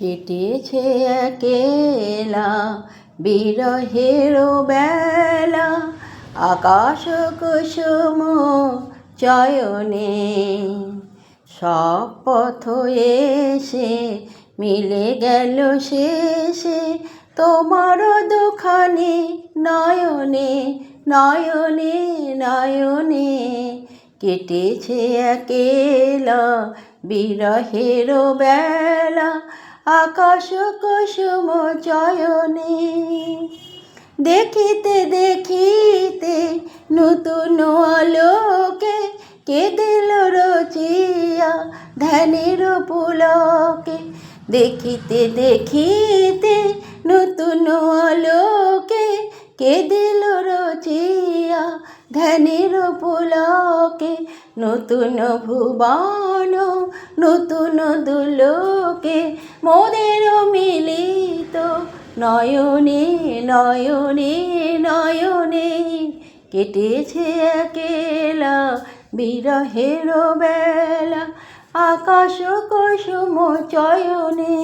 কেটেছে একেলা, বিরহের বেলা, আকাশ কুসুম চয়নে। সব পথ এসে মিলে গেল শেষে, তোমার দুখানি নয়নে নয়নে নয়নে। কেটেছে একেলা, বিরহের বেলা আকাশ কুসুম চয়নে দেখিতে দেখিতে নতুন আলোকে কে দিল রচিয়া ধ্যানের পুলকে। দেখিতে দেখিতে নতুন আলোকে কে দিল রচিয়া ধ্যানের পুলকে। নতুন ভুবন, নতুন দুলোকে মোদের মিলিত। নয়নে নয়নে নয়নে কেটেছে একেলা বিরহের বেলা। আকাশ কুসুম চয়নে